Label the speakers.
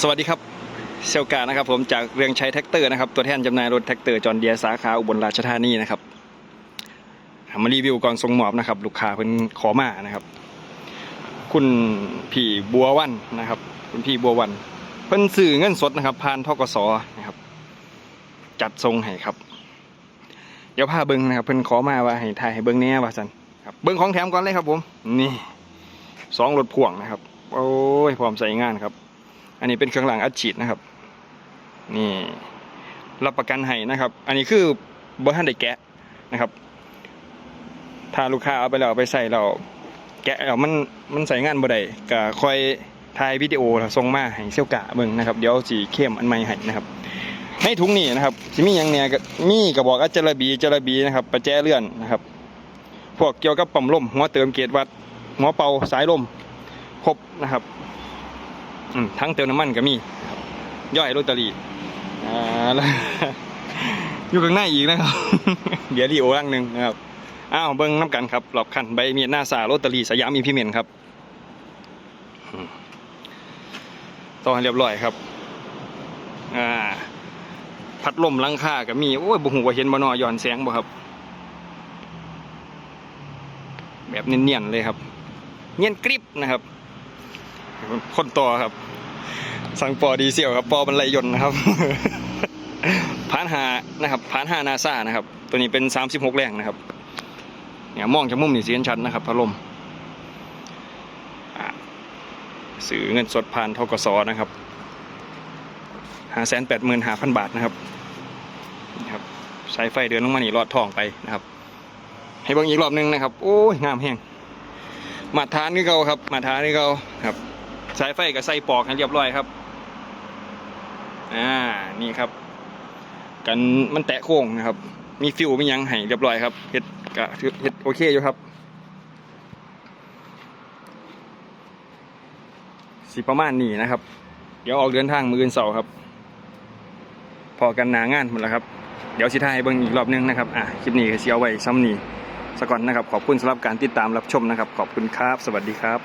Speaker 1: สวัสดีครับเซลกานะครับผมจากเรืองชัยแท็กเตอร์นะครับตัวแทนจำหน่ายรถแท็กเตอร์จอห์นเดียสาขาอุบลราชธานีนะครับมารีวิวก่อนส่งมอบนะครับ ลูกค้าเพิ่นขอมานะครับ คุณพี่บัววันนะครับ คุณพี่บัววัน เพิ่นซื้อเงินสดนะครับผ่านทกสนะครับ จัดทรงให้ครับ เดี๋ยวพาเบิ้งนะครับ เพิ่นขอมาว่าให้ถ่ายให้เบิ้งแน่ว่าสันครับเบิ้งของแถมก่อนเลยครับผม นี่สองรถพ่วงนะครับ โอ้ยพร้อมใส่งานครับ อันนี้เป็นเครื่องหลังอัดฉีดนะครับ นี่รับประกันให้นะครับ อันนี้คือบ่ทันได้แกะนะครับ ถ้าลูกค้าเอาไปแล้วเอาไปใส่เราแกะแล้วมันมันใส่งานบ่ได้ก็คอยถ่ายวิดีโอแล้วส่งมาให้เซี่ยวกะเบิ่งนะครับ เดี๋ยวสิเข้มอันใหม่ให้นะครับในถุงนี้นะครับสิมีหยังเนี่ยก็มีกระบอกอัจจระบีจระบีนะครับประแจเลื่อนนะครับ พวกเกี่ยวกับปั๊มลมหัวเติมเกจวัดหัวเป่าสายลมครบนะครับ ทั้งเติมน้ำมันก็มี ย่อยโรตารีอ่าแล้วอยู่ข้างในอีกนะครับเบียร์ดีโอรังหนึ่งนะครับอ้าวเบิ้งน้ำกันครับหลอบคันใบมีดหน้าสาโรตารีสยามอีพิเมนครับต่อให้เรียบร้อยครับอ่าพัดลมลังคาก็มีโอ้ยบุหูว่าเห็นบนอย้อนแสงบ่ครับ แบบเนียนๆเลยครับ เนียนกริบนะครับ คนต่อครับ สั่งปอดีเซียวครับปอบรรลัยยนต์นะครับผ่านหานะครับผ่านหานาซานะครับ ตัวนี้เป็น 36 แรงนะครับเนี่ยมองจากมุมนี่สีเห็นชัดนะครับพัดลมอ่าซื้อเงินสดผ่านทกสนะครับห้าแสนแปดหมื่นห้าพันบาทนะครับนี่ครับสายไฟเดินลงมานี่รอดทองไปนะครับ ให้เบิ่งอีกรอบหนึงนะครับ โอ้ยงามแห้งมาทานนี่เขาครับ มาทานนี่เขาครับ สายไฟกับใส่ปอกให้เรียบร้อยครับ อ่า นี่ครับ กันมันแตะโค้งนะครับ มีฟิวมียังให้เรียบร้อยครับเฮ็ดกะเฮ็ดโอเคอยู่ครับสิประมาณนี้นะครับ เดี๋ยวออกเดินทางมืออนเสาร์ครับ พอกันหนางานหมดแล้วครับ เดี๋ยวสิทายเบิ่งอีกรอบนึงนะครับ อะคลิปนี้ก็สิเอาไว้ซ้ำนี้สก่อนนะครับ ขอบคุณสำหรับการติดตามรับชมนะครับ ขอบคุณครับ สวัสดีครับ